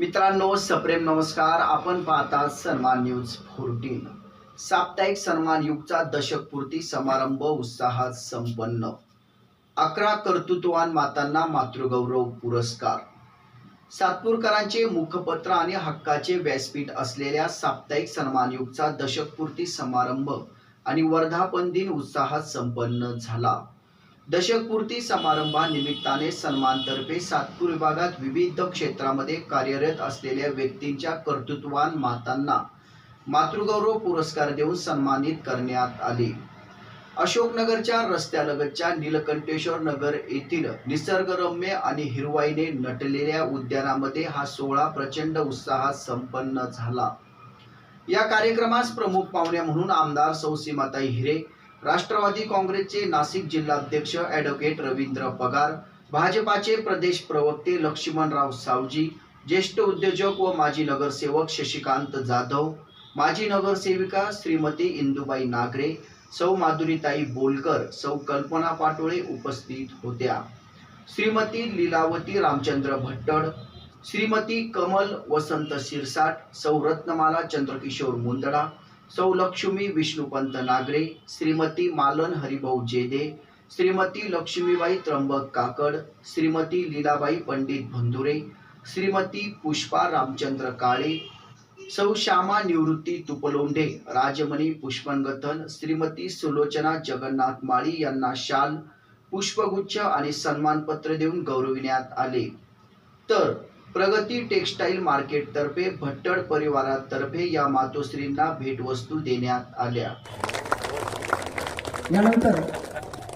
मित्रांनो सप्रेम नमस्कार. आपण पाहता सन्मान न्यूज फोर्टीन साप्ताहिक सन्मान युगचा दशकपूर्ती समारंभ उत्साहात संपन्न. अकरा कर्तृत्ववान मातांना मातृगौरव पुरस्कार. सातपूरकरांचे मुखपत्र आणि हक्काचे व्यासपीठ असलेल्या साप्ताहिक सन्मान युगचा दशकपूर्ती समारंभ आणि वर्धापन दिन उत्साहात संपन्न झाला. दशकपूर्ती समारंभानिमित्ताने सन्मानतर्फे सातपूर विभागात विविध क्षेत्रामध्ये कार्यरत असलेल्या व्यक्तींच्या कर्तृत्वान मातांना मातृगौरव पुरस्कार देऊन सन्मानित करण्यात आले. अशोकनगरच्या रस्त्यालगतच्या नीलकंठेश्वर नगर येथील निसर्गरम्य आणि हिरवाईने नटलेल्या उद्यानामध्ये हा सोहळा प्रचंड उत्साहात संपन्न झाला. या कार्यक्रमास प्रमुख पाहुण्या म्हणून आमदार सौ सीमाताई हिरे राष्ट्रवादी काँग्रेसचे नाशिक जिल्हाध्यक्ष ॲडव्होकेट रवींद्र पगार भाजपाचे प्रदेश प्रवक्ते लक्ष्मणराव सावजी ज्येष्ठ उद्योजक व माजी नगरसेवक शशिकांत जाधव माजी नगरसेविका श्रीमती इंदुबाई नागरे सौ माधुरीताई बोलकर सौ कल्पना पाटोळे उपस्थित होत्या. श्रीमती लीलावती रामचंद्र भट्टड श्रीमती कमल वसंत शिरसाट सौ रत्नमाला चंद्रकिशोर मुंदडा सौ लक्ष्मी विष्णुपंत नागरे श्रीमती मालन हरिभाऊ जेदे श्रीमती लक्ष्मीबाई त्र्यंबक काकड श्रीमती लीलाबाई पंडित भंदुरे श्रीमती पुष्पा रामचंद्र काळे सौ श्यामा निवृत्ती तुपलोंढे राजमणी पुष्पनगथन श्रीमती सुलोचना जगन्नाथ माळी यांना शाल पुष्पगुच्छ आणि सन्मानपत्र देऊन गौरविण्यात आले. तर प्रगती टेक्स्टाईल मार्केटतर्फे भट्टड परिवारातर्फे या मातोश्रींना भेटवस्तू देण्यात आल्या. यानंतर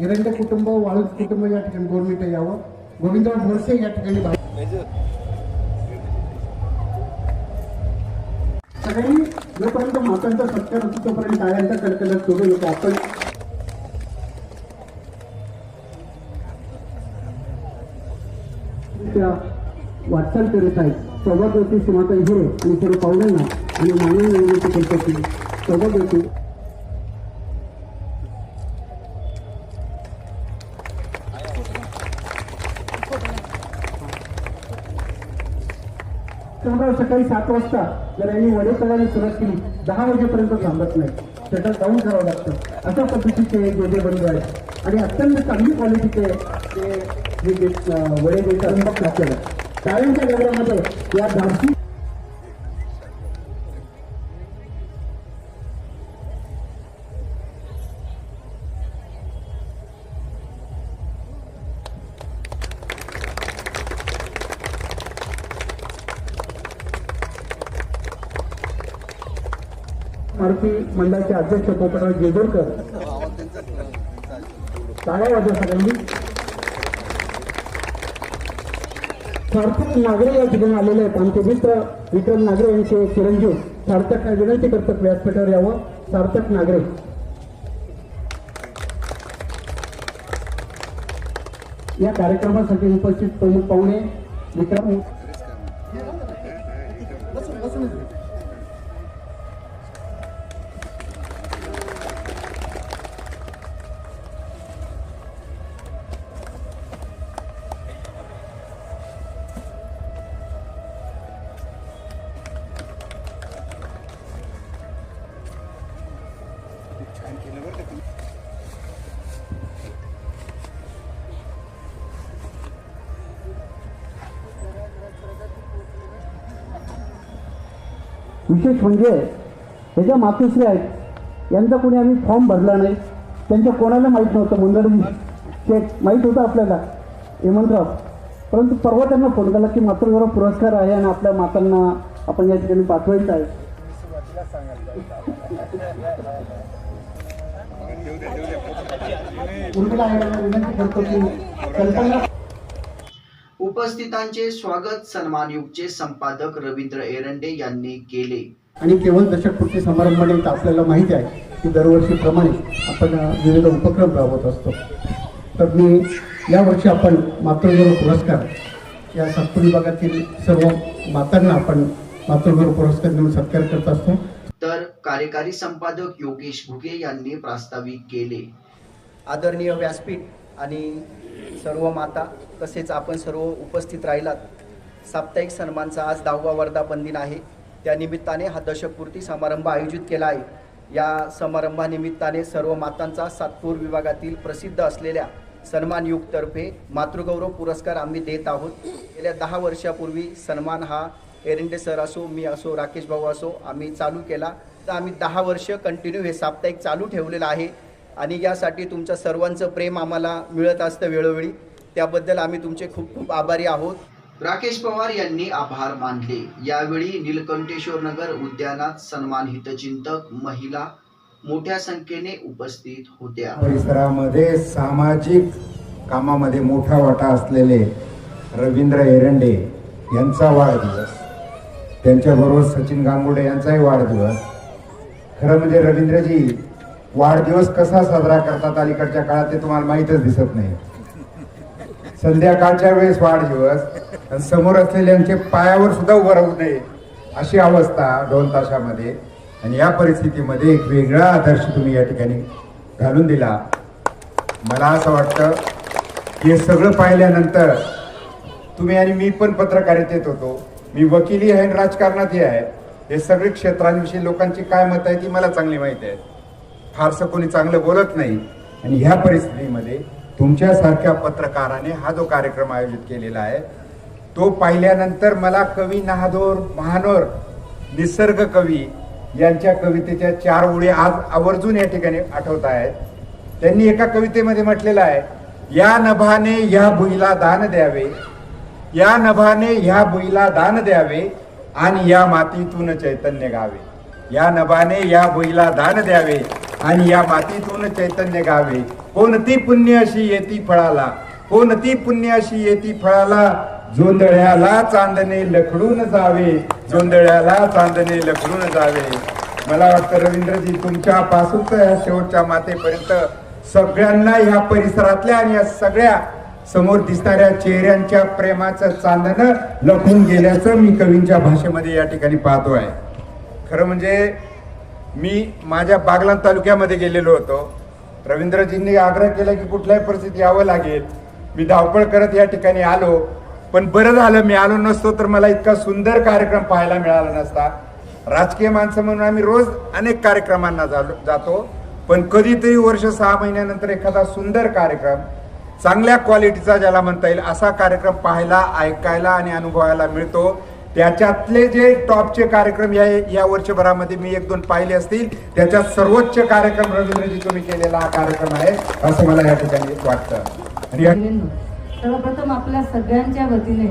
एरंडे कुटुंब वाळूज कुटुंब या ठिकाणी गव्हर्नमेंट यावं. गोविंदराव भोरसे या ठिकाणी बा- सगळ्यांनी जोपर्यंत मातांचा सत्कार होतो तोपर्यंत टाळ्यांचा कडकडत सोडू नका आपण त्या वाटचाल करत आहेत. सौभाग्यवती सीमाताई हिरे आणि सर्व पाहुण्यांना आणि माननीय विनंती करतो की सौभाग्यवती त्यामुळे सकाळी सात वाजता जर यांनी वडे तळायला सुरुवात केली दहा वाजेपर्यंत थांबत नाही. त्याच्यात डाऊन करावं लागतं. अशा पद्धतीचे जोडे बंद आहेत. आणि अत्यंत चांगली क्वालिटीचे ते वडे देतात मग आपल्याला टाळ्यांच्या गजरामध्ये या धाडसी मारुती मंडळाचे अध्यक्ष गोपराव जेजोरकर टाळ्या वाजवा सगळ्यांनी सार्थक नागरे या ठिकाणी आलेले आहेत. आमचे मित्र विक्रम नागरे यांचे चिरंजीव. सार्थक विनंती करतात? व्यासपीठावर यावं. सार्थक नागरे. या कार्यक्रमासाठी उपस्थित प्रमुख पाहुणे विक्रम विशेष म्हणजे हे ज्या मातोश्री आहेत. यांचा कोणी आम्ही फॉर्म भरला नाही. त्यांच्या कोणाला माहीत नव्हतं मंडळी चेक माहीत होतं आपल्याला हेमंतराव. परंतु परवा त्यांना फोन केला की मातृगौरव पुरस्कार आहे आणि आपल्या मातांना आपण या ठिकाणी पाठवायचं आहे? विनंती करतो की कल्पना उपस्थितांचे स्वागत सन्मानयुगचे संपादक रवींद्र एरंडे यांनी केले. आणि केवळ दशकपूर्ती समारंभानिमित्त आपल्याला माहिती आहे की दरवर्षीप्रमाणे आपण विविध उपक्रम राबवत असतो. तर मी यावर्षी आपण मातृगौरव पुरस्कार या सातपूर विभागातील सर्व मातांना आपण मातृगौरव पुरस्कार देऊन सत्कार करत असतो. तर कार्यकारी संपादक योगेश घुगे यांनी प्रास्ताविक केले. आदरणीय व्यासपीठ आणि सर्व माता तसेच आपण सर्व उपस्थित राहिलात. साप्ताहिक सन्मानचा आज दहावा वर्धापन दिन आहे. त्या निमित्ताने हा दशकपूर्ती समारंभ आयोजित केला आहे. या समारंभानिमित्ताने सर्व मातांचा सातपूर विभागातील प्रसिद्ध असलेल्या सन्मान युगतर्फे मातृगौरव पुरस्कार आम्ही देत आहोत. गेल्या दहा वर्षापूर्वी सन्मान हा एरंडे सर असो मी असो राकेश भाऊ असो आम्ही चालू केला. तर आम्ही दहा वर्ष कंटिन्यू हे साप्ताहिक चालू ठेवलेलं आहे. आणि यासाठी तुमचं सर्वांचं प्रेम आम्हाला मिळत असतं वेळोवेळी. त्याबद्दल आम्ही तुमचे खूप खूप आभारी आहोत. राकेश पवार यांनी आभार मानले. यावेळी निलकंठेश्वर नगर उद्यानात सन्मान हितचिंतक महिला मोठ्या संख्येने उपस्थित होत्या. परिसरामध्ये सामाजिक कामामध्ये मोठा वाटा असलेले रवींद्र एरंडे यांचा वाढदिवस त्यांच्याबरोबर सचिन गांगुडे यांचाही वाढदिवस. खरं म्हणजे रवींद्रजी वाढदिवस कसा साजरा करतात अलीकडच्या काळात ते तुम्हाला माहीतच दिसत नाही. संध्याकाळच्या वेळेस वाढदिवस आणि समोर असलेल्यांचे पायावर सुद्धा उभं राहू नये अशी अवस्था दोन तासामध्ये आणि या परिस्थितीमध्ये एक वेगळा आदर्श तुम्ही या ठिकाणी घालून दिला. मला असं वाटतं की हे सगळं पाहिल्यानंतर तुम्ही आणि मी पण पत्रकारितेत होतो. मी वकिली आहे आणि राजकारणातही आहे. हे सगळे क्षेत्रांविषयी लोकांची काय मत आहे ती मला चांगली माहिती आहे फारसं कोणी चांगलं बोलत नाही. आणि ह्या परिस्थितीमध्ये तुमच्यासारख्या पत्रकाराने हा जो कार्यक्रम आयोजित केलेला आहे तो पाहिल्यानंतर मला कवी नाहदोर महानोर निसर्ग कवी यांच्या कवितेच्या चार ओळी आज आवर्जून या ठिकाणी आठवत आहेत. त्यांनी एका कवितेमध्ये म्हटलेलं आहे या नभाने ह्या भुईला दान द्यावे या नभाने ह्या भुईला दान द्यावे आणि या मातीतून चैतन्य गावे. या नभाने या भुईला दान द्यावे आणि या मातीतून चैतन्य गावे. कोणती पुण्य अशी येती फळाला? कोणती पुण्य अशी येती फळाला? जोंधळ्याला चांदणे लखडून जावे. जोंधळ्याला चांदणे लखडून जावे. मला वाटतं रवींद्रजी तुमच्या पासून तर या शेवटच्या मातेपर्यंत सगळ्यांना ह्या परिसरातल्या आणि या सगळ्या समोर दिसणाऱ्या चेहऱ्यांच्या प्रेमाचं चांदणं लपून गेल्याचं मी कवींच्या भाषेमध्ये या ठिकाणी पाहतो आहे खरं म्हणजे मी माझ्या बागलान तालुक्यामध्ये गेलेलो होतो. रवींद्रजींनी आग्रह केला की कुठल्याही परिस्थितीत यावं लागेल. मी धावपळ करत या ठिकाणी आलो. पण बरं झालं मी आलो नसतो तर मला इतका सुंदर कार्यक्रम पाहायला मिळाला नसता. राजकीय माणसं म्हणून आम्ही रोज अनेक कार्यक्रमांना जातो. पण कधीतरी वर्ष सहा महिन्यानंतर एखादा सुंदर कार्यक्रम चांगल्या क्वालिटीचा ज्याला म्हणता येईल असा कार्यक्रम पाहायला ऐकायला आणि अनुभवायला मिळतो. त्याच्यातले जे टॉपचे कार्यक्रम या या वर्षभरामध्ये मी एक दोन पाहिले असतील त्याच्यात सर्वोच्च कार्यक्रम रवींद्रजी तुम्ही केलेला हा कार्यक्रम आहे असं मला या ठिकाणी वाटतं. आणि सर्वप्रथम आपल्या सगळ्यांच्या वतीने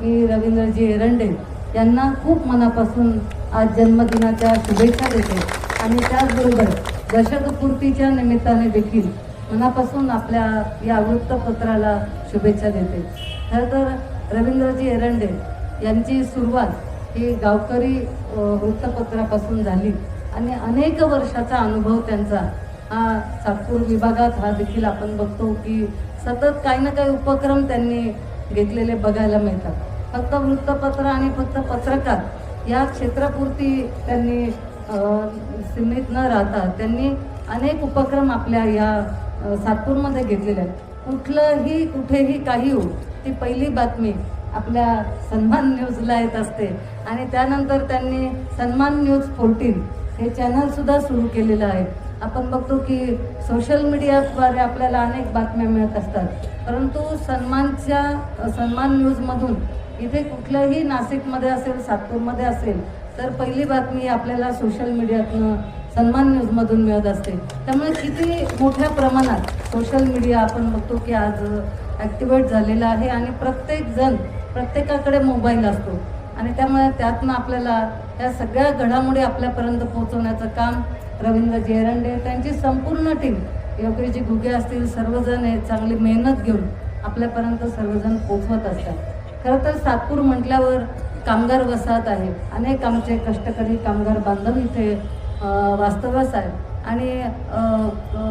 मी रवींद्रजी एरंडे यांना खूप मनापासून आज जन्मदिनाच्या शुभेच्छा देते. आणि त्याचबरोबर दशकपूर्तीच्या निमित्ताने देखील मनापासून आपल्या या वृत्तपत्राला शुभेच्छा देते. खरं तर रवींद्रजी एरंडे यांची सुरुवात ही गावकरी वृत्तपत्रापासून झाली. आणि अनेक वर्षाचा अनुभव त्यांचा. हा सातपूर विभागात हा देखील आपण बघतो की सतत काही ना काही उपक्रम त्यांनी घेतलेले बघायला मिळतात. फक्त वृत्तपत्र आणि फक्त पत्रकार या क्षेत्रापुरती त्यांनी सीमित न राहता त्यांनी अनेक उपक्रम आपल्या या सातपूरमध्ये घेतलेले आहेत. कुठलंही कुठेही काही हो ती पहिली बातमी आपल्या सन्मान न्यूजला येत असते. आणि त्यानंतर त्यांनी सन्मान न्यूज फोर्टीन हे चॅनलसुद्धा सुरू केलेलं आहे. आपण बघतो की सोशल मीडियाद्वारे आपल्याला अनेक बातम्या मिळत असतात. परंतु सन्मानच्या सन्मान न्यूजमधून इथे कुठल्याही नाशिकमध्ये असेल सातपूरमध्ये असेल तर पहिली बातमी आपल्याला सोशल मीडियातनं सन्मान न्यूजमधून मिळत असते. त्यामुळे किती मोठ्या प्रमाणात सोशल मीडिया आपण बघतो की आज ॲक्टिवेट झालेला आहे. आणि प्रत्येकजण प्रत्येकाकडे मोबाईल असतो. आणि त्यामुळे त्यातनं आपल्याला या सगळ्या घडामोडी आपल्यापर्यंत पोहोचवण्याचं काम रवींद्र जेरंडे त्यांची संपूर्ण टीम योगेशजी घुगे असतील सर्वजण हे चांगली मेहनत घेऊन आपल्यापर्यंत सर्वजण पोचवत असतात. खरं तर सातपूर म्हटल्यावर कामगार वसाहत आहे. अनेक आमचे कष्टकरी कामगार बांधव इथे वास्तव्यास आहेत. आणि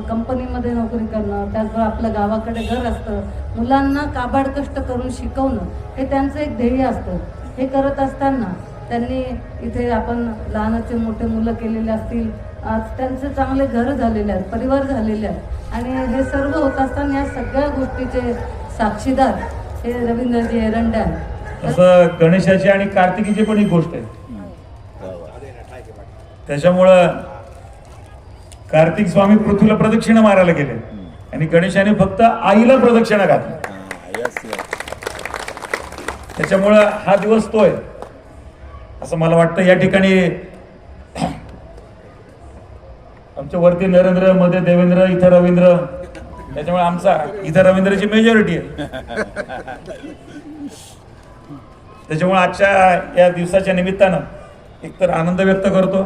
कंपनीमध्ये नोकरी करणं त्याचबरोबर आपलं गावाकडे घर असतं मुलांना काबाड कष्ट करून शिकवणं हे त्यांचं एक ध्येय असतं. हे करत असताना त्यांनी इथे आपण लहानाचे मोठे मुलं केलेले असतील आज त्यांचे चांगले घर झालेले आहेत परिवार झालेले आहेत. आणि हे सर्व होत असताना या सगळ्या गोष्टीचे साक्षीदार हे रवींद्रजी एरंडे आहेत. गणेशाची आणि कार्तिकीची पण एक गोष्ट आहे. त्याच्यामुळं कार्तिक स्वामी पृथ्वीला प्रदक्षिणा मारायला गेले. आणि गणेशाने फक्त आईला प्रदक्षिणा घातली. त्याच्यामुळं हा दिवस तो आहे. असं मला वाटतं या ठिकाणी आमच्या वरती नरेंद्रमध्ये देवेंद्र इथं रवींद्र. त्याच्यामुळे आमचा इथं रवींद्रची मेजॉरिटी आहे. त्याच्यामुळे आजच्या या दिवसाच्या निमित्तानं एकतर आनंद व्यक्त करतो.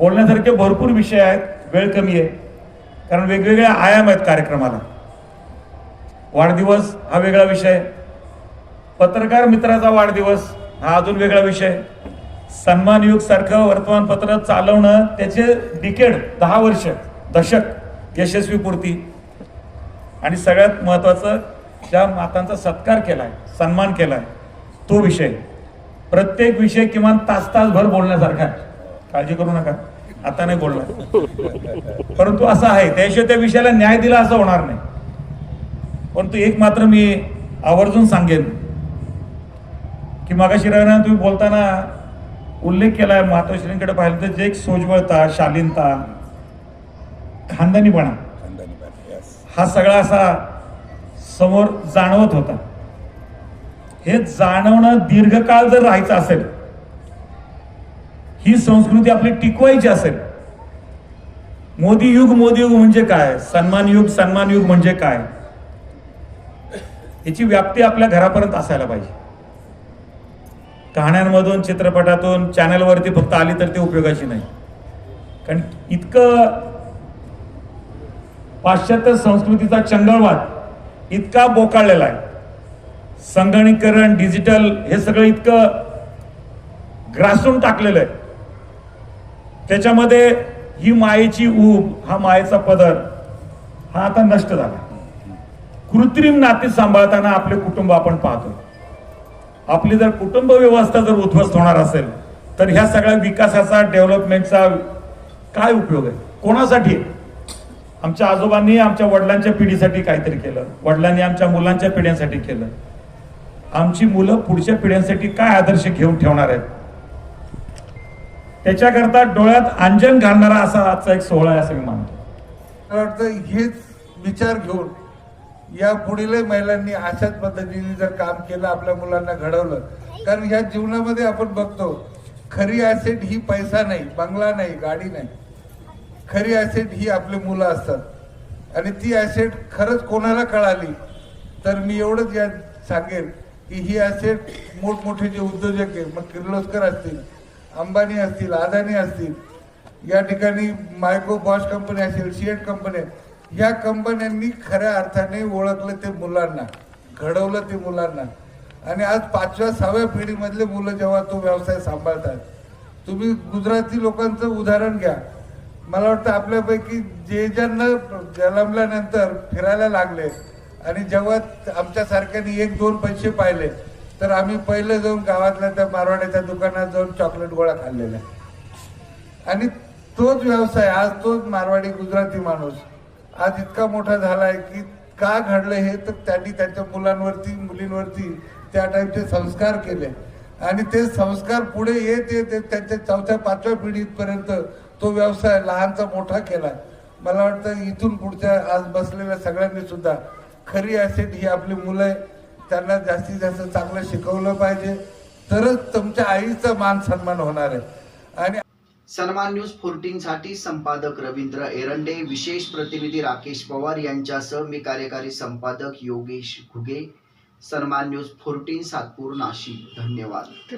बोलण्यासारखे भरपूर विषय आहेत. वेळ कमी आहे. कारण वेगवेगळे आयाम आहेत कार्यक्रमाला. वाढदिवस हा वेगळा विषय पत्रकार मित्राचा वाढदिवस हा अजून वेगळा विषय सन्मान युग सारखं वर्तमानपत्र चालवणं त्याचे डिकेड दहा वर्ष दशक यशस्वी पूर्ती. आणि सगळ्यात महत्वाचं ज्या मातांचा सत्कार केलाय सन्मान केलाय तो विषय. प्रत्येक विषय किमान तास तासभर बोलण्यासारखा आहे. काळजी करू नका. आता नाही बोलणार. परंतु असं आहे त्याशिवाय त्या विषयाला न्याय दिला असं होणार नाही. परंतु एक मात्र मी आवर्जून सांगेन की मागाशी रविना तुम्ही बोलताना उल्लेख केलाय मातोश्रींकडे पाहिलं तर जे एक सोजवळता शालीनता खानदानीपणा हा सगळा असा समोर जाणवत होता. हे जाणवणं दीर्घकाळ जर राहायचं असेल ही संस्कृती आपली टिकवायची असेल. मोदी युग मोदी युग म्हणजे काय? सन्मान युग सन्मान युग म्हणजे काय? याची व्याप्ती आपल्या घरापर्यंत असायला पाहिजे. कहाण्यांमधून चित्रपटातून चॅनलवरती फक्त आली तर ते उपयोगाची नाही. कारण इतकं पाश्चात्य संस्कृतीचा चंगळवाद इतका बोकाळलेला आहे. संगणीकरण डिजिटल हे सगळं इतकं ग्रासून टाकलेलं आहे. त्याच्यामध्ये ही मायेची ऊब हा मायेचा पदर हा आता नष्ट झाला. कृत्रिम नाते सांभाळताना आपले कुटुंब आपण पाहतो. आपली जर कुटुंब व्यवस्था जर उद्ध्वस्त होणार असेल तर ह्या सगळ्या विकासाचा डेव्हलपमेंटचा काय उपयोग आहे? कोणासाठी आमच्या आजोबांनी आमच्या वडिलांच्या पिढीसाठी काहीतरी केलं. वडिलांनी आमच्या मुलांच्या पिढ्यांसाठी केलं. आमची मुलं पुढच्या पिढ्यांसाठी काय आदर्श घेऊन ठेवणार आहेत? त्याच्याकरता डोळ्यात अंजन घालणारा असा आजचा एक सोहळा आहे असं मी मानतो. मला वाटतं हेच विचार घेऊन या पुढील महिलांनी अशाच पद्धतीने जर काम केलं आपल्या मुलांना घडवलं कारण ह्या जीवनामध्ये आपण बघतो खरी ऍसेट ही पैसा नाही बंगला नाही गाडी नाही. खरी ऍसेट ही आपली मुलं असतात. आणि ती ऍसेट खरंच कोणाला कळाली तर मी एवढंच या सांगेन की ही ऍसेट मोठमोठे जे उद्योजक आहे मग किर्लोस्कर असतील अंबानी असतील अदानी असतील या ठिकाणी मायक्रो बॉश कंपनी असेल सीएट कंपनी या कंपन्यांनी खऱ्या अर्थाने ओळखलं ते मुलांना घडवलं ते मुलांना. आणि आज पाचव्या सहाव्या पिढीमधले मुलं जेव्हा तो व्यवसाय सांभाळतात तुम्ही गुजराती लोकांचं उदाहरण घ्या. मला वाटतं आपल्यापैकी जे ज्यांना जन्मल्यानंतर फिरायला लागले आणि जेव्हा आमच्यासारख्याने एक दोन पैसे पाहिले तर आम्ही पहिले जाऊन गावातल्या त्या मारवाड्याच्या दुकानात जाऊन चॉकलेट गोळा खाल्लेला आणि तोच व्यवसाय आज तोच मारवाडी गुजराती माणूस आज इतका मोठा झालाय की का घडलं हे तर त्यांनी त्यांच्या मुलांवरती मुलींवरती त्या टाईपचे संस्कार केले. आणि ते संस्कार पुढे येत येत त्यांच्या चौथ्या पाचव्या पिढीपर्यंत तो व्यवसाय लहानचा मोठा केला मला वाटतं इथून पुढच्या आज बसलेल्या सगळ्यांनी सुद्धा खरी असेट ही आपली मुलं आहे. त्यांना जास्तीत जास्त चांगलं शिकवलं पाहिजे. तरच तुमच्या आईचा मान सन्मान होणार आहे. आणि सन्मान न्यूज फोर्टीन साठी संपादक रवींद्र एरंडे विशेष प्रतिनिधी राकेश पवार यांच्यासह मी कार्यकारी संपादक योगेश घुगे. सन्मान न्यूज फोर्टीन सातपूर नाशिक. धन्यवाद.